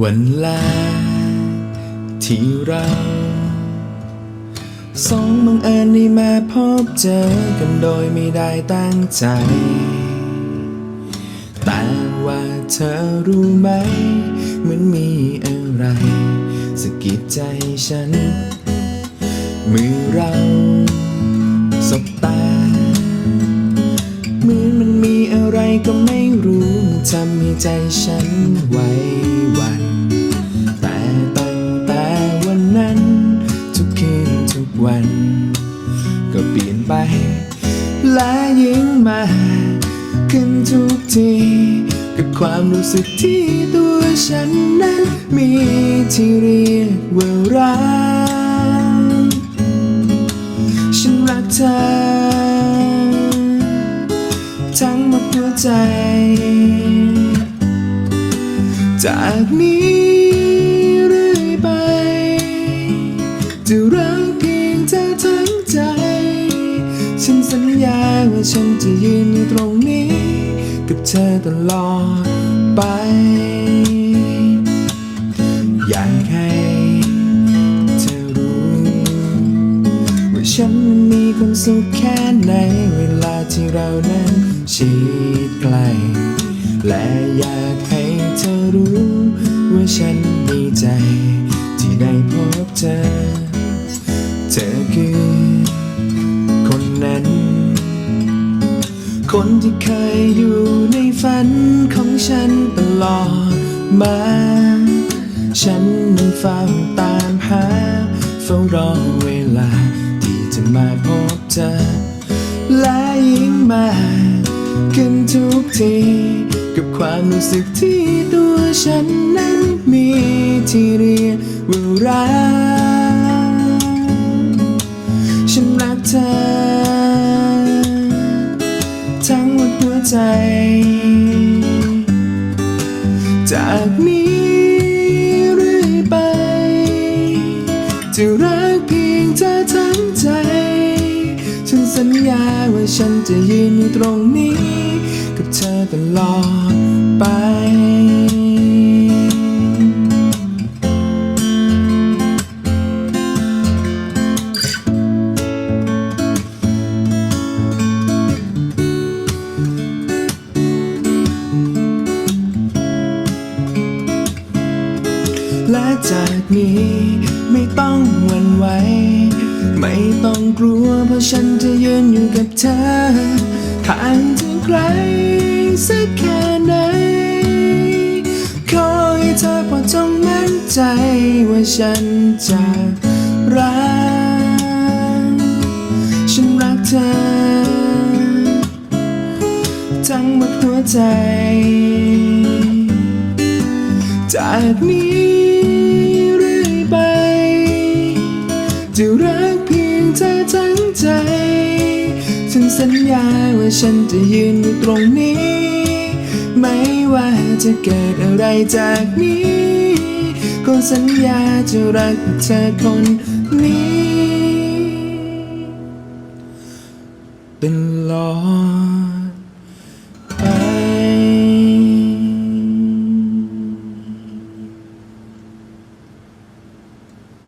วันแรกที่เราสองบังเอิญได้มาพบเจอกันโดยไม่ได้ตั้งใจ แต่ว่าเธอรู้ไหมเหมือนมีอะไรสะกิดใจฉัน เมื่อเราสบตาเหมือนมันมีอะไรก็ไม่รู้ทำให้ใจฉันไหว วัน ก็เปลี่ยนไป และยิ่งมา ขึ้นทุกที กับความรู้สึกที่ตัวฉันนั้น มีที่เรียกว่ารัก ฉันรักเธอ ทั้งหมดหัวใจ จากนี้เรื่อยไปจะรัก ฉันจะยืนอยู่ตรงนี้ กับเธอตลอดไป อยากให้เธอรู้ ว่าฉันมีความสุขแค่ไหน เวลาที่เรานั้นชิดใกล้และอยากให้เธอรู้ ว่าฉันดีใจ ที่ได้พบเธอ คนที่เคยอยู่ในฝันของฉันตลอดมา ฉันนั้นเฝ้าตามหา เฝ้ารอเวลาที่จะมาพบเธอ และยิ่งมาขึ้นทุกที กับความรู้สึกที่ตัวฉันนั้นมีที่เรียกว่ารักฉันรักเธอ ใจ จากนี้เรื่อยไป จะรักเพียงเธอทั้งใจ ฉันสัญญาว่าฉันจะยืนอยู่ตรงนี้ กับเธอตลอดไป และจากนี้ไม่ต้องหวั่นไหว ไม่ต้องกลัวเพราะฉันจะยืนอยู่กับเธอห่างถึงใครสักแค่ไหน ขอให้เธอพอจงมั่นใจว่าฉันจะรัก ฉันรักเธอ ทั้งหมดหัวใจ จากนี้ เธอทั้งใจ ฉันสัญญาว่าฉันจะยืนอยู่ตรงนี้ ไม่ว่าจะเกิดอะไรจากนี้ ก็สัญญาจะรักเธอคนนี้